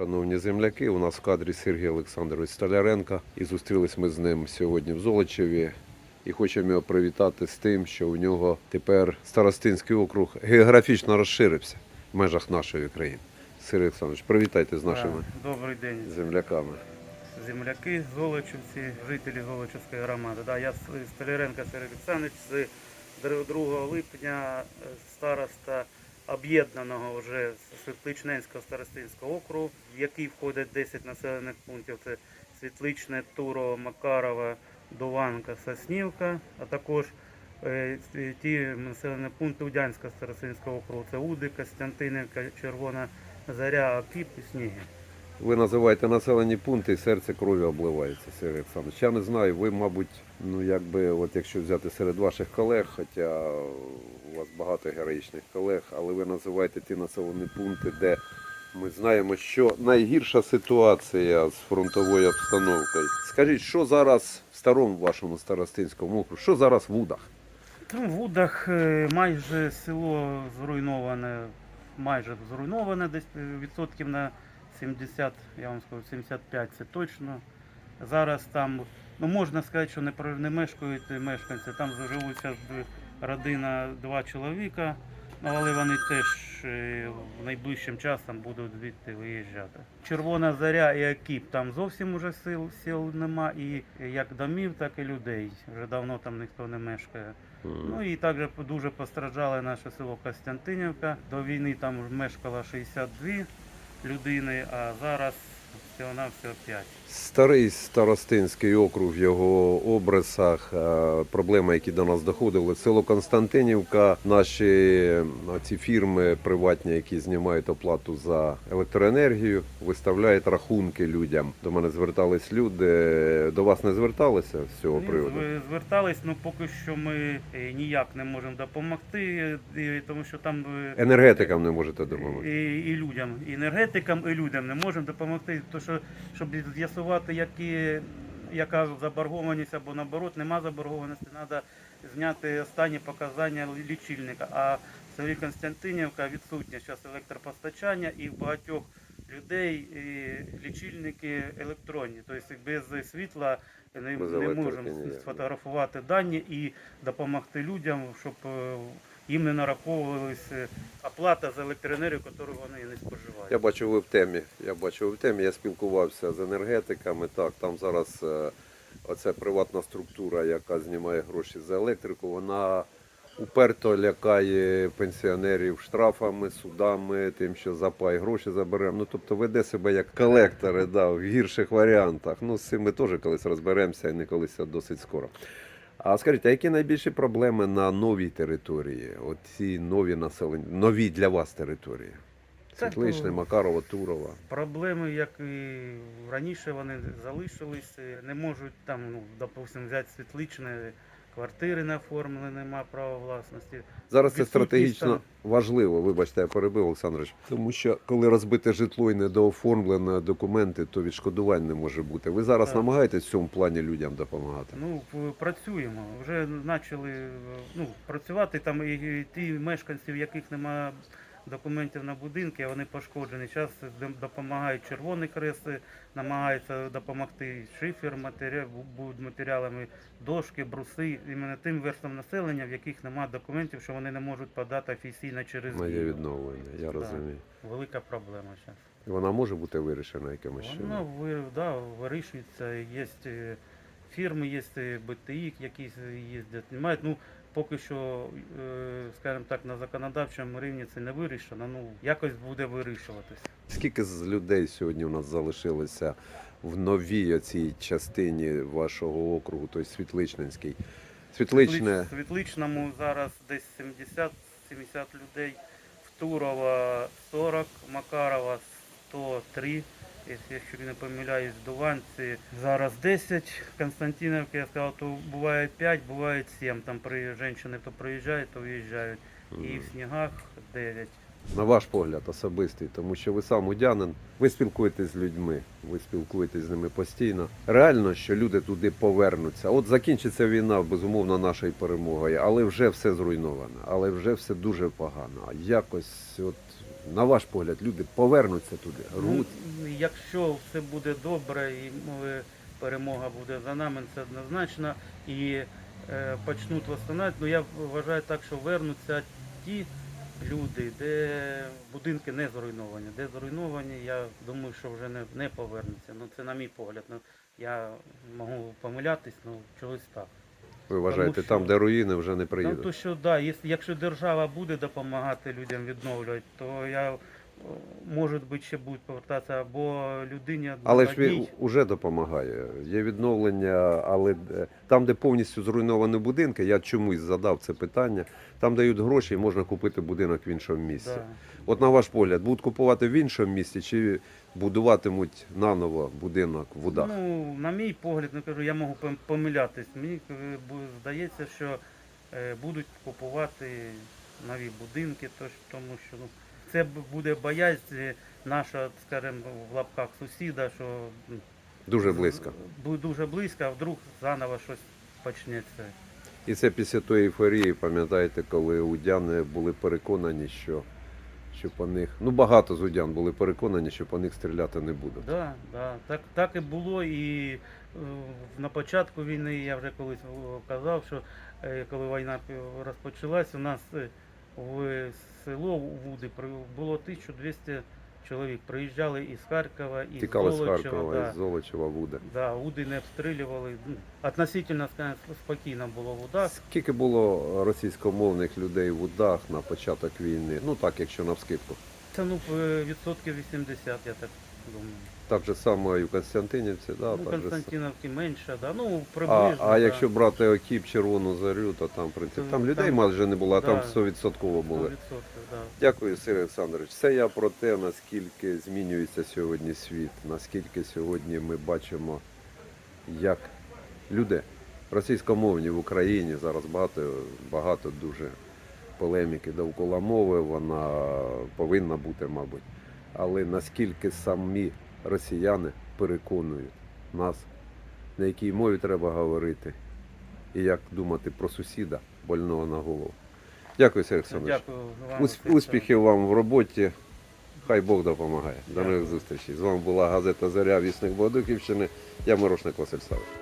Шановні земляки, у нас в кадрі Сергій Олександрович Столяренко. І зустрілись ми з ним сьогодні в Золочеві. І хочемо його привітати з тим, що у нього тепер Старостинський округ географічно розширився в межах нашої країни. Сергій Олександрович, привітайте з нашими Добрий день, земляками. земляки, золочівці, жителі Золочівської громади. Да, я Столяренко Сергій Олександрович з 2 липня е, староста об'єднаного вже Світличненського старостинського округу, в який входить 10 населених пунктів. Це Світличне, Турово, Макарова, Дуванка, Соснівка, а також е, ті населені пункти Удянського старостинського округу. Це Уди, Костянтинівка, Червона Заря, Акіп і Сніги. Ви називаєте населені пункти і серце крові обливається, Сергій Олександрович. Я не знаю, ви, мабуть, ну якби, от якщо взяти серед ваших колег, хоча у вас багато героїчних колег, але ви називаєте ті населені пункти, де ми знаємо, що найгірша ситуація з фронтовою обстановкою. Скажіть, що зараз в старому вашому старостинському округу, що зараз в Удах? Ну, в Удах е, майже село зруйноване, майже зруйноване, десь е, відсотків на 70, я вам скажу, 75 це точно. Зараз там, ну можна сказати, що не, не мешкають мешканці, там живуть родина два чоловіка, ну, але вони теж е, в найближчим часом будуть звідти виїжджати. Червона заря і Акіп, там зовсім уже сил, сил нема, і як домів, так і людей. Вже давно там ніхто не мешкає. Ну і також дуже постраждало наше село Костянтинівка. До війни там мешкало 62 людини, а зараз всього на все 5. Старий старостинський округ в його обрисах, е, проблеми, які до нас доходили. Село Константинівка, наші е, ці фірми приватні, які знімають оплату за електроенергію, виставляють рахунки людям. До мене звертались люди. До вас не зверталися з цього приводу? зв- Звертались, ну поки що ми е, ніяк не можемо допомогти, тому що там Енергетикам не можете допомогти. І, і людям, і енергетикам, і людям не можемо допомогти, то що, щоб з'ясувати, які, яка заборгованість або наоборот нема заборгованості, треба зняти останні показання лічильника. А в селі Константинівка відсутнє зараз електропостачання і в багатьох людей і лічильники електронні. Тобто без світла не, не можемо сфотографувати дані і допомогти людям, щоб е, їм не нараховувалась е, оплата за електроенергію, яку вони не споживають. Я бачу, ви в темі. Я бачу, ви в темі. Я спілкувався з енергетиками. Так, там зараз е, оця приватна структура, яка знімає гроші за електрику, вона уперто лякає пенсіонерів штрафами, судами, тим, що запай гроші заберемо. Ну тобто веде себе як колектори, да, в гірших варіантах. Ну, з цим ми теж колись розберемося і не колись досить скоро. А скажіть, а які найбільші проблеми на новій території? Оці нові населені, нові для вас території? Світличне, ну, Макарова, Турова. Проблеми, як і раніше, вони залишились. Не можуть там, ну, допустим, взяти світличне, квартири не оформлені, нема права власності. Зараз це стратегічно важливо, вибачте, я перебив, Олександрович. Тому що коли розбите житло і недооформлено документи, то відшкодувань не може бути. Ви зараз Так. намагаєтесь в цьому плані людям допомагати? Ну, працюємо. Вже почали е, ну, працювати там і, і ті мешканці, в яких немає документів на будинки, вони пошкоджені. Зараз допомагають Червоний Хрест, е, намагаються допомогти шифер, матеріал, будуть матеріалами дошки, бруси, іменно тим верстам населення, в яких немає документів, що вони не можуть подати офіційно через Моє відновлення, я розумію. Велика проблема зараз. Вона може бути вирішена якимось чином. ви- да, вирішується. Є е, фірми, є е, БТІ, які їздять, знімають. Ну, поки що, е, скажімо так, на законодавчому рівні це не вирішено. Ну, якось буде вирішуватися. Скільки з людей сьогодні у нас залишилося в новій оцій частині вашого округу, той Світличненський? Світличне. Світличному зараз десь 70-70 людей, в Турова 40, Макарова 103. Якщо якщо не помиляюсь, в Дуванці зараз 10, Константиновки, я сказав, то буває 5, буває 7. Там при жінки то приїжджають, то виїжджають. І в снігах 9. На ваш погляд особистий, тому що ви сам удянин, ви спілкуєтесь з людьми, ви спілкуєтесь з ними постійно. Реально, що люди туди повернуться. От закінчиться війна, безумовно, нашою перемогою, але вже все зруйновано, але вже все дуже погано. Якось от на ваш погляд, люди повернуться туди, Ну, рвуть. якщо все буде добре і е, перемога буде за нами, це однозначно. І е, почнуть восстанавливати, ну я вважаю так, що вернуться ті люди, де будинки не зруйновані. Де зруйновані, я думаю, що вже не, не повернуться. Ну це на мій погляд. Ну, я можу помилятись, ну чогось так. Ви вважаєте, що- там, де руїни, вже не Ну, приїдуть. то що да, якщо, якщо держава буде допомагати людям відновлювати, то я може бути ще будуть повертатися або людині Але ж він вже допомагає. Є відновлення, але там, де повністю зруйновані будинки, я чомусь задав це питання. Там дають гроші і можна купити будинок в іншому місці. Да. От на ваш погляд, будуть купувати в іншому місці чи будуватимуть наново будинок в Удах? Ну, на мій погляд, не кажу, я можу помилятись. Мені е, здається, що е, будуть купувати нові будинки, тому що ну, це буде боязнь е, наша, скажімо, в лапках сусіда, що Дуже близько. буде дуже близько, а вдруг заново щось почнеться. І це після тої ейфорії, пам'ятаєте, коли удяни були переконані, що, що по них, ну багато з удян були переконані, що по них стріляти не будуть. Да, да. Так, так і було. І е, на початку війни я вже колись е, казав, що е, коли війна розпочалась, у нас е, в село Вуди було 1200 чоловік. Приїжджали із Харкова, із Тікали з Золочева. Харкова, да. із Золочева в Уди. Да, Уди не обстрілювали. Ну, Относительно скажімо, спокійно було в Удах. Скільки було російськомовних людей в Удах на початок війни? Ну так, якщо навскидку. Це ну е, відсотків 80, я так. Так же само і в Константинівці, да, ну, так. Константиновки менше, да. ну А, приблизно. а да. якщо брати окіп, червону зарю, то там, в принципі, там Там- людей майже не було, а там 100% були. 100%, да. Дякую, Сергій Олександрович. Це я про те, наскільки змінюється сьогодні світ, наскільки сьогодні ми бачимо, як люди російськомовні в Україні зараз багато, багато дуже полеміки довкола мови, вона повинна бути, мабуть. Але наскільки самі росіяни переконують нас, на якій мові треба говорити, і як думати про сусіда больного на голову. Дякую, Сергій Олександрович. Дякую вам. Успіхів вам в роботі. Хай Бог допомагає. До нових зустрічей. З вами була газета Заря Вісник Богодухівщини. Я Мирошник Василь Савич.